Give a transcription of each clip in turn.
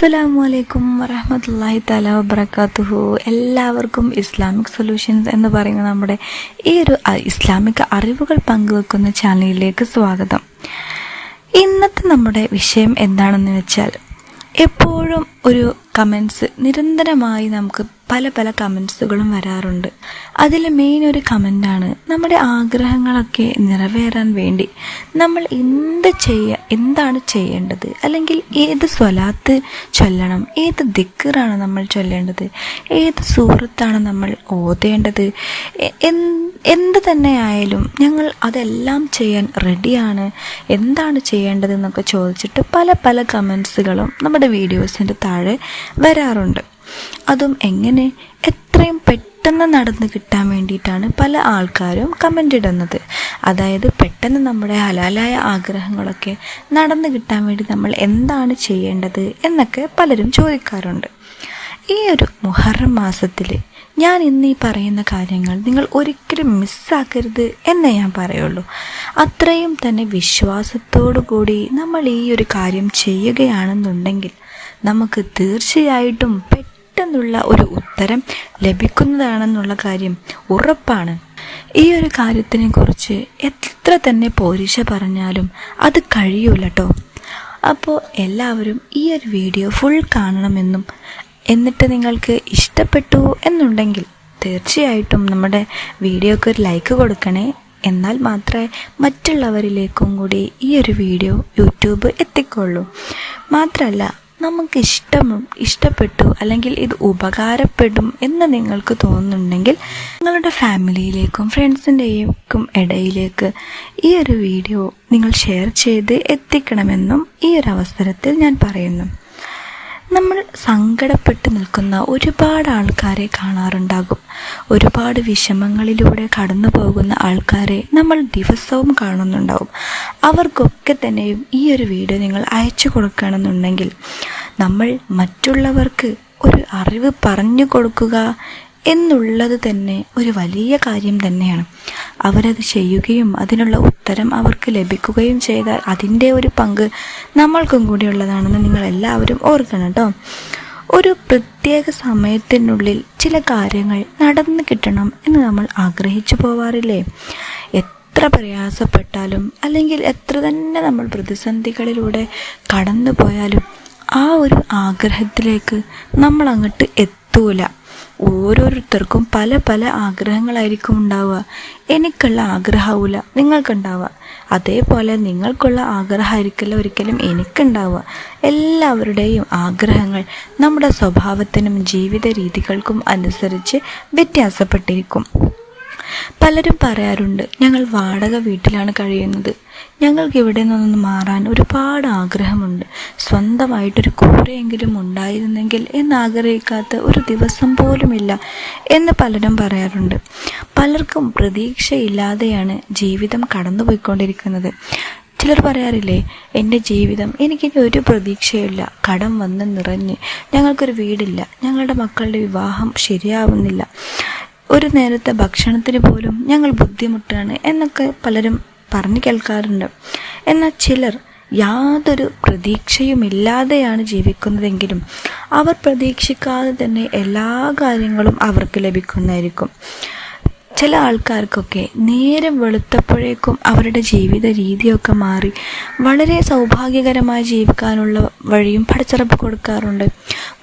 അസ്സലാമു അലൈക്കും വറഹമത്തല്ലാഹി തല വബർക്കാത്തുഹു എല്ലാവർക്കും ഇസ്ലാമിക് സൊല്യൂഷൻസ് എന്ന് പറയുന്ന നമ്മുടെ ഈ ഒരു ഇസ്ലാമിക അറിവുകൾ പങ്കുവെക്കുന്ന ചാനലിലേക്ക് സ്വാഗതം. ഇന്നത്തെ നമ്മുടെ വിഷയം എന്താണെന്ന് വെച്ചാൽ എപ്പോഴും ഒരു കമൻസ് നിരന്തരമായി നമുക്ക് പല പല കമൻസുകളും വരാറുണ്ട്. അതിൽ മെയിൻ ഒരു കമന്റാണ് നമ്മുടെ ആഗ്രഹങ്ങളൊക്കെ നിറവേറാൻ വേണ്ടി നമ്മൾ എന്ത് ചെയ്യ എന്താണ് ചെയ്യേണ്ടത്? അല്ലെങ്കിൽ ഏത് സ്വലാത്ത് ചൊല്ലണം? ഏത് ദിക്കറാണ് നമ്മൾ ചൊല്ലേണ്ടത്? ഏത് സുഹൃത്താണ് നമ്മൾ ഓതേണ്ടത്? എന്ത് തന്നെ ആയാലും ഞങ്ങൾ അതെല്ലാം ചെയ്യാൻ റെഡിയാണ് എന്താണ് ചെയ്യേണ്ടത് എന്നൊക്കെ ചോദിച്ചിട്ട് പല പല കമൻസുകളും നമ്മുടെ വീഡിയോസിന്റെ താഴെ വരാറുണ്ട്. അതും എങ്ങനെ? എത്രയും പെട്ടെന്ന് നടന്നു കിട്ടാൻ വേണ്ടിയിട്ടാണ് പല ആൾക്കാരും കമന്റ് ഇടുന്നത്. അതായത് പെട്ടെന്ന് നമ്മുടെ ഹലാലായ ആഗ്രഹങ്ങളൊക്കെ നടന്നു കിട്ടാൻ വേണ്ടി നമ്മൾ എന്താണ് ചെയ്യേണ്ടത് എന്നൊക്കെ പലരും ചോദിക്കാറുണ്ട്. ഈ ഒരു മുഹറം മാസത്തിൽ ഞാൻ ഇന്ന് ഈ പറയുന്ന കാര്യങ്ങൾ നിങ്ങൾ ഒരിക്കലും മിസ്സാക്കരുത് എന്നേ ഞാൻ പറയുള്ളൂ. അത്രയും തന്നെ വിശ്വാസത്തോടു കൂടി നമ്മൾ ഈ ഒരു കാര്യം ചെയ്യുകയാണെന്നുണ്ടെങ്കിൽ നമുക്ക് തീർച്ചയായിട്ടും പെട്ടെന്നുള്ള ഒരു ഉത്തരം ലഭിക്കുന്നതാണെന്നുള്ള കാര്യം ഉറപ്പാണ്. ഈ ഒരു കാര്യത്തിനെ കുറിച്ച് എത്ര തന്നെ പോരിശ പറഞ്ഞാലും അത് കഴിയൂല കേട്ടോ അപ്പോൾ എല്ലാവരും ഈ ഒരു വീഡിയോ ഫുൾ കാണണമെന്നും എന്നിട്ട് നിങ്ങൾക്ക് ഇഷ്ടപ്പെട്ടു എന്നുണ്ടെങ്കിൽ തീർച്ചയായിട്ടും നമ്മുടെ വീഡിയോക്ക് ഒരു ലൈക്ക് കൊടുക്കണേ. എന്നാൽ മാത്രമേ മറ്റുള്ളവരിലേക്കും കൂടി ഈ ഒരു വീഡിയോ യൂട്യൂബ് എത്തിക്കൊള്ളൂ. മാത്രമല്ല നമുക്ക് ഇഷ്ടം ഇഷ്ടപ്പെട്ടു അല്ലെങ്കിൽ ഇത് ഉപകാരപ്പെടും എന്ന് നിങ്ങൾക്ക് തോന്നുന്നുണ്ടെങ്കിൽ നിങ്ങളുടെ ഫാമിലിയിലേക്കും ഫ്രണ്ട്സിന്റെയും ഇടയിലേക്ക് ഈ ഒരു വീഡിയോ നിങ്ങൾ ഷെയർ ചെയ്ത് എത്തിക്കണമെന്നും ഈ ഒരു അവസരത്തിൽ ഞാൻ പറയുന്നു. നമ്മൾ സങ്കടപ്പെട്ട് നിൽക്കുന്ന ഒരുപാട് ആൾക്കാരെ കാണാറുണ്ടാകും. ഒരുപാട് വിഷമങ്ങളിലൂടെ കടന്നു പോകുന്ന ആൾക്കാരെ നമ്മൾ ദിവസവും കാണുന്നുണ്ടാവും. അവർക്കൊക്കെ തന്നെയും ഈ ഒരു വീഡിയോ നിങ്ങൾ അയച്ചു കൊടുക്കണമെന്നുണ്ടെങ്കിൽ നമ്മൾ മറ്റുള്ളവർക്ക് ഒരു അറിവ് പറഞ്ഞു കൊടുക്കുക എന്നുള്ളത് തന്നെ ഒരു വലിയ കാര്യം തന്നെയാണ്. അവരത് ചെയ്യുകയും അതിനുള്ള ഉത്തരം അവർക്ക് ലഭിക്കുകയും ചെയ്താൽ അതിന്റെ ഒരു പങ്ക് നമ്മൾക്കും കൂടിയുള്ളതാണെന്ന് നിങ്ങൾ എല്ലാവരും ഓർക്കണം കേട്ടോ. ഒരു പ്രത്യേക സമയത്തിനുള്ളിൽ ചില കാര്യങ്ങൾ നടന്നു കിട്ടണം എന്ന് നമ്മൾ ആഗ്രഹിച്ചു പോവാറില്ലേ? എത്ര പ്രയാസപ്പെട്ടാലും അല്ലെങ്കിൽ എത്ര തന്നെ നമ്മൾ പ്രതിസന്ധികളിലൂടെ കടന്നു പോയാലും ആ ഒരു ആഗ്രഹത്തിലേക്ക് നമ്മൾ അങ്ങോട്ട് എത്തൂല. ഓരോരുത്തർക്കും പല പല ആഗ്രഹങ്ങളായിരിക്കും ഉണ്ടാവുക. എനിക്കുള്ള ആഗ്രഹമാവില്ല നിങ്ങൾക്കുണ്ടാവുക. അതേപോലെ നിങ്ങൾക്കുള്ള ആഗ്രഹമായിരിക്കില്ല ഒരിക്കലും എനിക്കുണ്ടാവുക. എല്ലാവരുടെയും ആഗ്രഹങ്ങൾ നമ്മുടെ സ്വഭാവത്തിനും ജീവിത രീതികൾക്കും അനുസരിച്ച് വ്യത്യാസപ്പെട്ടിരിക്കും. പലരും പറയാറുണ്ട് ഞങ്ങൾ വാടക വീട്ടിലാണ് കഴിയുന്നത്. ഞങ്ങൾക്ക് ഇവിടെ നിന്നൊന്ന് മാറാൻ ഒരുപാട് ആഗ്രഹമുണ്ട്. സ്വന്തമായിട്ടൊരു കൂരയെങ്കിലും ഉണ്ടായിരുന്നെങ്കിൽ എന്നാഗ്രഹിക്കാത്ത ഒരു ദിവസം പോലുമില്ല എന്ന് പലരും പറയാറുണ്ട്. പലർക്കും പ്രതീക്ഷയില്ലാതെയാണ് ജീവിതം കടന്നുപോയിക്കൊണ്ടിരിക്കുന്നത്. ചിലർ പറയാറില്ലേ എന്റെ ജീവിതം എനിക്കിനി ഒരു പ്രതീക്ഷയില്ല കടം വന്ന് നിറഞ്ഞ് ഞങ്ങൾക്കൊരു വീടില്ല. ഞങ്ങളുടെ മക്കളുടെ വിവാഹം ശരിയാവുന്നില്ല. ഒരു നേരത്തെ ഭക്ഷണത്തിന് പോലും ഞങ്ങൾ ബുദ്ധിമുട്ടാണ് എന്നൊക്കെ പലരും പറഞ്ഞു കേൾക്കാറുണ്ട്. എന്നാൽ ചിലർ യാതൊരു പ്രതീക്ഷയുമില്ലാതെയാണ് ജീവിക്കുന്നതെങ്കിലും അവർ പ്രതീക്ഷിക്കാതെ തന്നെ എല്ലാ കാര്യങ്ങളും അവർക്ക് ലഭിക്കുന്നതായിരിക്കും. ചില ആൾക്കാർക്കൊക്കെ നേരം വെളുത്തപ്പോഴേക്കും അവരുടെ ജീവിത രീതിയൊക്കെ മാറി വളരെ സൗഭാഗ്യകരമായി ജീവിക്കാനുള്ള വഴിയും പടച്ചിറപ്പ് കൊടുക്കാറുണ്ട്.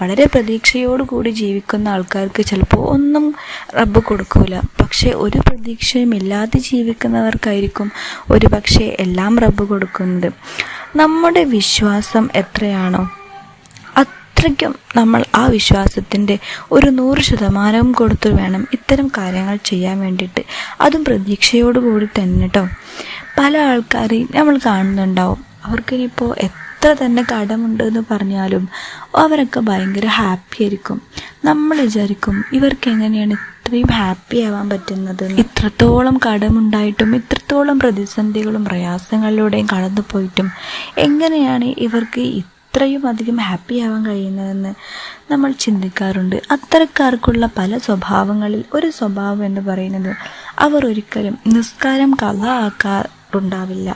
വളരെ പ്രതീക്ഷയോടുകൂടി ജീവിക്കുന്ന ആൾക്കാർക്ക് ചിലപ്പോൾ ഒന്നും റബ്ബ് കൊടുക്കൂല. പക്ഷേ ഒരു പ്രതീക്ഷയും ഇല്ലാതെ ജീവിക്കുന്നവർക്കായിരിക്കും ഒരു പക്ഷേ എല്ലാം റബ്ബ് കൊടുക്കുന്നത്. നമ്മുടെ വിശ്വാസം എത്രയാണോ അത്രയ്ക്കും നമ്മൾ ആ വിശ്വാസത്തിന്റെ ഒരു നൂറ് ശതമാനവും കൊടുത്തു വേണം ഇത്തരം കാര്യങ്ങൾ ചെയ്യാൻ വേണ്ടിയിട്ട്. അതും പ്രതീക്ഷയോടുകൂടി തന്നെ കേട്ടോ പല ആൾക്കാരെയും നമ്മൾ കാണുന്നുണ്ടാവും. അവർക്കിനിപ്പോൾ എത്ര തന്നെ കടമുണ്ട് എന്ന് പറഞ്ഞാലും അവരൊക്കെ ഭയങ്കര ഹാപ്പി ആയിരിക്കും. നമ്മൾ വിചാരിക്കും ഇവർക്ക് എങ്ങനെയാണ് ഇത്രയും ഹാപ്പി ആവാൻ പറ്റുന്നത്. ഇത്രത്തോളം കടമുണ്ടായിട്ടും ഇത്രത്തോളം പ്രതിസന്ധികളും പ്രയാസങ്ങളിലൂടെയും കടന്നു പോയിട്ടും എങ്ങനെയാണ് ഇവർക്ക് ഇത്രയും അധികം ഹാപ്പി ആവാൻ കഴിയുന്നതെന്ന് നമ്മൾ ചിന്തിക്കാറുണ്ട്. അത്തരക്കാർക്കുള്ള പല സ്വഭാവങ്ങളിൽ ഒരു സ്വഭാവം എന്ന് പറയുന്നത് അവർ ഒരിക്കലും നിസ്കാരം കഥ ആക്കാ ഉണ്ടാവില്ല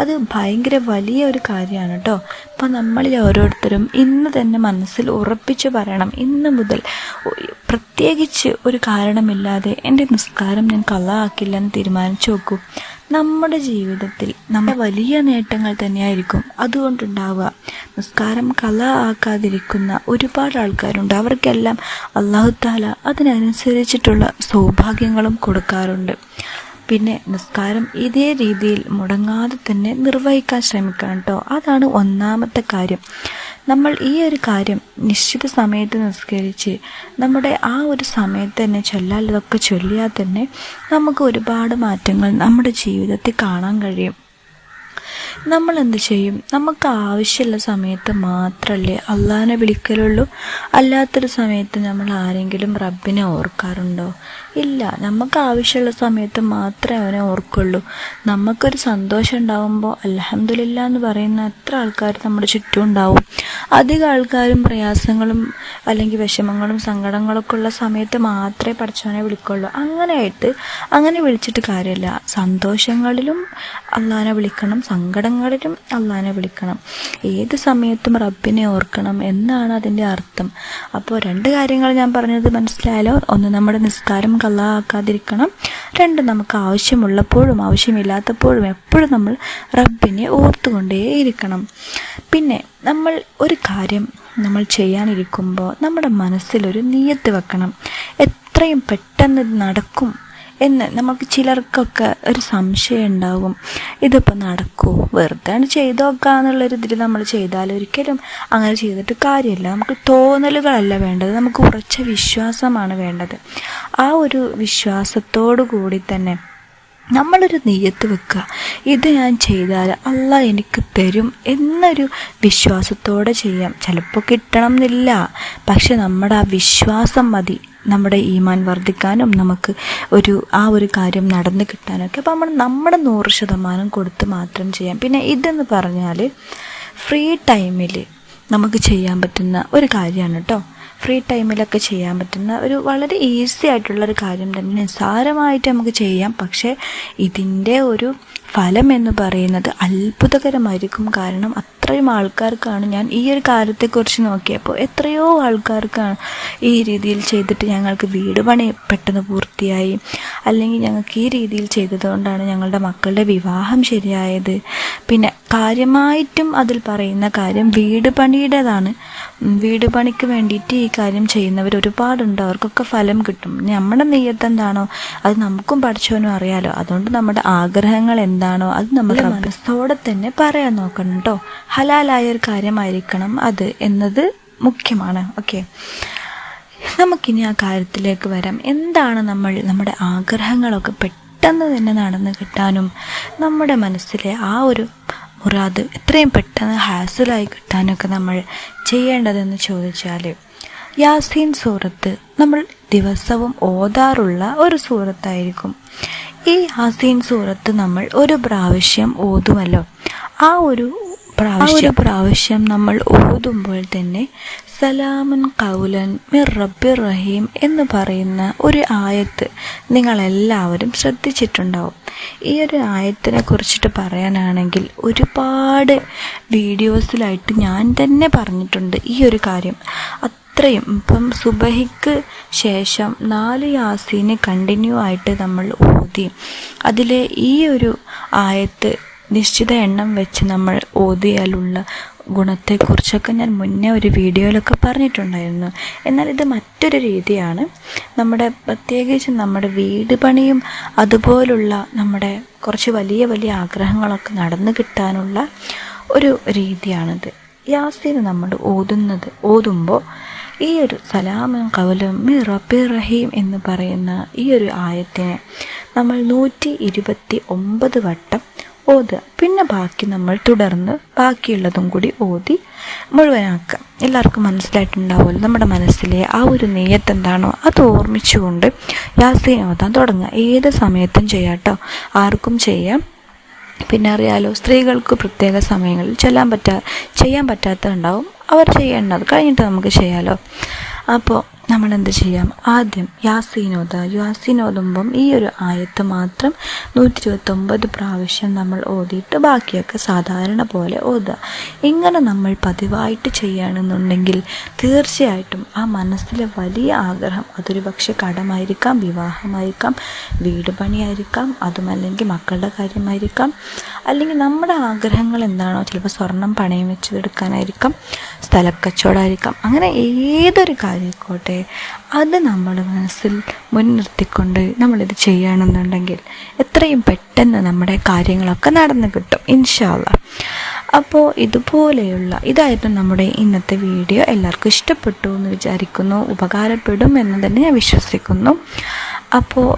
അത് ഭയങ്കര വലിയ ഒരു കാര്യമാണ് കേട്ടോ അപ്പോൾ നമ്മളിൽ ഓരോരുത്തരും ഇന്ന് തന്നെ മനസ്സിൽ ഉറപ്പിച്ചു പറയണം. ഇന്ന് മുതൽ പ്രത്യേകിച്ച് ഒരു കാരണമില്ലാതെ എന്റെ നിസ്കാരം ഞാൻ കള്ളാക്കില്ല എന്ന് തീരുമാനിച്ചു നോക്കൂ നമ്മുടെ ജീവിതത്തിൽ നമ്മുടെ വലിയ നേട്ടങ്ങൾ തന്നെയായിരിക്കും അതുകൊണ്ടുണ്ടാവുക. നിസ്കാരം കല ആക്കാതിരിക്കുന്ന ഒരുപാട് ആൾക്കാരുണ്ട്. അവർക്കെല്ലാം അള്ളാഹുത്താല അതിനനുസരിച്ചിട്ടുള്ള സൗഭാഗ്യങ്ങളും കൊടുക്കാറുണ്ട്. പിന്നെ നിസ്കാരം ഇതേ രീതിയിൽ മുടങ്ങാതെ തന്നെ നിർവഹിക്കാൻ ശ്രമിക്കണം കേട്ടോ അതാണ് ഒന്നാമത്തെ കാര്യം. നമ്മൾ ഈ ഒരു കാര്യം നിശ്ചിത സമയത്ത് നിസ്കരിച്ച് നമ്മുടെ ആ ഒരു സമയത്ത് തന്നെ ചൊല്ലാലതൊക്കെ ചൊല്ലിയാൽ തന്നെ നമുക്ക് ഒരുപാട് മാറ്റങ്ങൾ നമ്മുടെ ജീവിതത്തിൽ കാണാൻ കഴിയും. നമ്മൾ എന്ത് ചെയ്യും? നമുക്ക് ആവശ്യമുള്ള സമയത്ത് മാത്രമല്ലേ അള്ളാഹിനെ വിളിക്കലുള്ളൂ? അല്ലാത്തൊരു സമയത്ത് നമ്മൾ ആരെങ്കിലും റബ്ബിനെ ഓർക്കാറുണ്ടോ? ഇല്ല. നമുക്ക് ആവശ്യമുള്ള സമയത്ത് മാത്രമേ അവനെ ഓർക്കുള്ളൂ. നമുക്കൊരു സന്തോഷം ഉണ്ടാവുമ്പോൾ അലഹമില്ല എന്ന് പറയുന്ന എത്ര ആൾക്കാർ നമ്മുടെ ചുറ്റും ഉണ്ടാവും. അധികം ആൾക്കാരും പ്രയാസങ്ങളും അല്ലെങ്കിൽ വിഷമങ്ങളും സങ്കടങ്ങളൊക്കെ ഉള്ള സമയത്ത് മാത്രമേ പഠിച്ചവനെ വിളിക്കുള്ളൂ. അങ്ങനെയായിട്ട് അങ്ങനെ വിളിച്ചിട്ട് കാര്യമില്ല. സന്തോഷങ്ങളിലും അള്ളാഹിനെ വിളിക്കണം സങ്കടങ്ങളിലും അള്ളഹാനെ വിളിക്കണം. ഏത് സമയത്തും റബ്ബിനെ ഓർക്കണം എന്നാണ് അതിന്റെ അർത്ഥം. അപ്പോൾ രണ്ട് കാര്യങ്ങൾ ഞാൻ പറഞ്ഞത് മനസ്സിലായാലോ? ഒന്ന് നമ്മുടെ നിസ്കാരം കള്ളാക്കാതിരിക്കണം. രണ്ട് നമുക്ക് ആവശ്യമുള്ളപ്പോഴും ആവശ്യമില്ലാത്തപ്പോഴും എപ്പോഴും നമ്മൾ റബ്ബിനെ ഓർത്തുകൊണ്ടേയിരിക്കണം. പിന്നെ നമ്മൾ ഒരു കാര്യം നമ്മൾ ചെയ്യാനിരിക്കുമ്പോൾ നമ്മുടെ മനസ്സിലൊരു നീയത്ത് വെക്കണം. എത്രയും പെട്ടെന്ന് നടക്കും. എന്ന് നമുക്ക് ചിലർക്കൊക്കെ ഒരു സംശയം ഉണ്ടാകും. ഇതിപ്പോൾ നടക്കുമോ വെറുതെ ചെയ്തു നോക്കാന്നുള്ളൊരു ഇതിൽ നമ്മൾ ചെയ്താൽ ഒരിക്കലും അങ്ങനെ ചെയ്തിട്ട് കാര്യമില്ല. നമുക്ക് തോന്നലുകളല്ല വേണ്ടത്. നമുക്ക് ഉറച്ച വിശ്വാസമാണ് വേണ്ടത്. ആ ഒരു വിശ്വാസത്തോടു കൂടി തന്നെ നമ്മളൊരു നെയ്യത്ത് വെക്കുക. ഇത് ഞാൻ ചെയ്താൽ അല്ല എനിക്ക് തരും എന്നൊരു വിശ്വാസത്തോടെ ചെയ്യാം. ചിലപ്പോൾ കിട്ടണം എന്നില്ല പക്ഷെ നമ്മുടെ ആ വിശ്വാസം മതി. നമ്മുടെ ഈമാൻ വർദ്ധിക്കാനും നമുക്ക് ഒരു ആ ഒരു കാര്യം നടന്നു കിട്ടാനൊക്കെ. അപ്പോൾ നമ്മൾ നമ്മുടെ നൂറ് ശതമാനം കൊടുത്ത് മാത്രം ചെയ്യാം. പിന്നെ ഇതെന്ന് പറഞ്ഞാൽ ഫ്രീ ടൈമിൽ നമുക്ക് ചെയ്യാൻ പറ്റുന്ന ഒരു കാര്യമാണ് കേട്ടോ. ഫ്രീ ടൈമിലൊക്കെ ചെയ്യാൻ പറ്റുന്ന ഒരു വളരെ ഈസി ആയിട്ടുള്ള ഒരു കാര്യം തന്നെ നിസ്സാരമായിട്ട് നമുക്ക് ചെയ്യാം. പക്ഷേ ഇതിന്റെ ഒരു ഫലം എന്ന് പറയുന്നത് അത്ഭുതകരമായിരിക്കും. കാരണം അത്രയും ആൾക്കാർക്കാണ് ഞാൻ ഈ ഒരു കാര്യത്തെക്കുറിച്ച് നോക്കിയപ്പോൾ എത്രയോ ആൾക്കാർക്കാണ് ഈ രീതിയിൽ ചെയ്തിട്ട് ഞങ്ങൾക്ക് വീട് പണി പെട്ടെന്ന് പൂർത്തിയായി. അല്ലെങ്കിൽ ഞങ്ങൾക്ക് ഈ രീതിയിൽ ചെയ്തതുകൊണ്ടാണ് ഞങ്ങളുടെ മക്കളുടെ വിവാഹം ശരിയായത്. പിന്നെ കാര്യമായിട്ടും അതിൽ പറയുന്ന കാര്യം വീട് പണിയുടേതാണ്. വീട് പണിക്ക് വേണ്ടിയിട്ട് ഈ കാര്യം ചെയ്യുന്നവർ ഒരുപാടുണ്ട്. അവർക്കൊക്കെ ഫലം കിട്ടും. നമ്മുടെ നെയ്യത്ത് എന്താണോ അത് നമുക്കും പഠിച്ചവനും അറിയാലോ. അതുകൊണ്ട് നമ്മുടെ ആഗ്രഹങ്ങൾ എന്താണോ അത് നമ്മൾ മനസ്സോടെ തന്നെ പറയാൻ നോക്കണം കേട്ടോ ഹലാലായ ഒരു കാര്യമായിരിക്കണം അത് എന്നത് മുഖ്യമാണ്. ഓക്കെ നമുക്കിനി ആ കാര്യത്തിലേക്ക് വരാം. എന്താണ് നമ്മൾ നമ്മുടെ ആഗ്രഹങ്ങളൊക്കെ പെട്ടെന്ന് തന്നെ നടന്നു കിട്ടാനും നമ്മുടെ മനസ്സിലെ ആ ഒരു മുറാദ് എത്രയും പെട്ടെന്ന് ഹാസിലായി കിട്ടാനൊക്കെ നമ്മൾ ചെയ്യേണ്ടതെന്ന് ചോദിച്ചാൽ യാസീൻ സൂറത്ത് നമ്മൾ ദിവസവും ഓതാറുള്ള ഒരു സൂറത്തായിരിക്കും. ഈ യാസീൻ സൂറത്ത് നമ്മൾ ഒരു പ്രാവശ്യം ഓതുമല്ലോ. ആ ഒരു പ്രാവശ്യം. പ്രാവശ്യം നമ്മൾ ഓതുമ്പോൾ തന്നെ സലാമൻ കൗലൻ മിർ റബ്ബിർ റഹീം എന്ന് പറയുന്ന ഒരു ആയത്ത് നിങ്ങളെല്ലാവരും ശ്രദ്ധിച്ചിട്ടുണ്ടാവും. ഈ ഒരു ആയത്തിനെ കുറിച്ചിട്ട് പറയാനാണെങ്കിൽ ഒരുപാട് വീഡിയോസിലായിട്ട് ഞാൻ തന്നെ പറഞ്ഞിട്ടുണ്ട് ഈ ഒരു കാര്യം. അത്രയും ഇപ്പം സുബഹിക്ക് ശേഷം നാല് യാസീന് കണ്ടിന്യൂ ആയിട്ട് നമ്മൾ ഓതി. അതിലെ ഈ ഒരു ആയത്ത് നിശ്ചിത എണ്ണം വെച്ച് നമ്മൾ ഓതിയാലുള്ള ഗുണത്തെക്കുറിച്ചൊക്കെ ഞാൻ മുന്നേ ഒരു വീഡിയോയിലൊക്കെ പറഞ്ഞിട്ടുണ്ടായിരുന്നു. എന്നാൽ ഇത് മറ്റൊരു രീതിയാണ്. നമ്മുടെ പ്രത്യേകിച്ച് നമ്മുടെ വീട് പണിയും അതുപോലുള്ള നമ്മുടെ കുറച്ച് വലിയ വലിയ ആഗ്രഹങ്ങളൊക്കെ നടന്നു കിട്ടാനുള്ള ഒരു രീതിയാണിത്. യാസീന് നമ്മൾ ഓതുന്നത് ഓതുമ്പോൾ ഈ ഒരു സലാമൻ കവലും മി റബി റഹീം എന്ന് പറയുന്ന ഈ ഒരു ആയത്തിനെ നമ്മൾ നൂറ്റി ഇരുപത്തി ഒമ്പത് വട്ടം ഓതുക. പിന്നെ ബാക്കി നമ്മൾ തുടർന്ന് ബാക്കിയുള്ളതും കൂടി ഓതി മുഴുവനാക്കുക. എല്ലാവർക്കും മനസ്സിലായിട്ടുണ്ടാവുമല്ലോ? നമ്മുടെ മനസ്സിലെ ആ ഒരു നെയ്യത്ത് എന്താണോ അത് ഓർമ്മിച്ചുകൊണ്ട് യാസീൻ ഓതാൻ തുടങ്ങുക. ഏത് സമയത്തും ചെയ്യാട്ടോ ആർക്കും ചെയ്യാം. പിന്നെ അറിയാലോ സ്ത്രീകൾക്ക് പ്രത്യേക സമയങ്ങളിൽ ചെല്ലാൻ പറ്റാ ചെയ്യാൻ പറ്റാത്തതുണ്ടാവും. അവർ ചെയ്യേണ്ടത് കഴിഞ്ഞിട്ട് നമുക്ക് ചെയ്യാമല്ലോ അപ്പോൾ നമ്മൾ എന്ത് ചെയ്യാം? ആദ്യം യാസീനോദ യാസീനോദുമ്പം ഈ ഒരു ആയത്ത് മാത്രം നൂറ്റി ഇരുപത്തൊമ്പത് പ്രാവശ്യം നമ്മൾ ഓതിയിട്ട് ബാക്കിയൊക്കെ സാധാരണ പോലെ ഓതുക. ഇങ്ങനെ നമ്മൾ പതിവായിട്ട് ചെയ്യുകയാണെന്നുണ്ടെങ്കിൽ തീർച്ചയായിട്ടും ആ മനസ്സിലെ വലിയ ആഗ്രഹം അതൊരു പക്ഷെ കടമായിരിക്കാം വിവാഹമായിരിക്കാം വീട് പണിയായിരിക്കാം അതുമല്ലെങ്കിൽ മക്കളുടെ കാര്യമായിരിക്കാം. അല്ലെങ്കിൽ നമ്മുടെ ആഗ്രഹങ്ങൾ എന്താണോ ചിലപ്പോൾ സ്വർണം പണയം വെച്ചെടുക്കാനായിരിക്കാം സ്ഥലക്കച്ചവടമായിരിക്കാം അങ്ങനെ ഏതൊരു കാര്യമായിക്കോട്ടെ അത് നമ്മുടെ മനസ്സിൽ മുൻനിർത്തിക്കൊണ്ട് നമ്മളിത് ചെയ്യുകയാണെന്നുണ്ടെങ്കിൽ എത്രയും പെട്ടെന്ന് നമ്മുടെ കാര്യങ്ങളൊക്കെ നടന്നു കിട്ടും ഇൻഷാല്ല അപ്പോൾ ഇതുപോലെയുള്ള ഇതായിരുന്നു നമ്മുടെ ഇന്നത്തെ വീഡിയോ. എല്ലാവർക്കും ഇഷ്ടപ്പെട്ടു എന്ന് വിചാരിക്കുന്നു ഉപകാരപ്പെടും എന്ന് തന്നെ ഞാൻ വിശ്വസിക്കുന്നു. അപ്പോൾ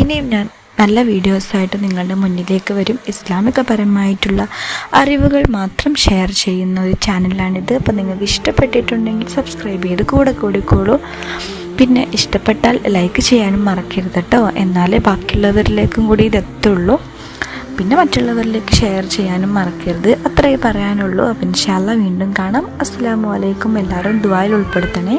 ഇനിയും ഞാൻ നല്ല വീഡിയോസായിട്ട് നിങ്ങളുടെ മുന്നിലേക്ക് വരും. ഇസ്ലാമികപരമായിട്ടുള്ള അറിവുകൾ മാത്രം ഷെയർ ചെയ്യുന്ന ഒരു ചാനലാണിത് അപ്പോൾ നിങ്ങൾക്ക് ഇഷ്ടപ്പെട്ടിട്ടുണ്ടെങ്കിൽ സബ്സ്ക്രൈബ് ചെയ്ത് കൂടെ കൂടിക്കോളൂ. പിന്നെ ഇഷ്ടപ്പെട്ടാൽ ലൈക്ക് ചെയ്യാനും മറക്കരുത് കേട്ടോ എന്നാലേ ബാക്കിയുള്ളവരിലേക്കും കൂടി ഇതെത്തുള്ളൂ പിന്നെ മറ്റുള്ളവരിലേക്ക് ഷെയർ ചെയ്യാനും മറക്കരുത്. അത്രയേ പറയാനുള്ളൂ. അപ്പം ഇൻഷാല്ല വീണ്ടും കാണാം. അസ്സാം വലൈക്കും എല്ലാവരും ദുബായിൽ ഉൾപ്പെടുത്തണേ.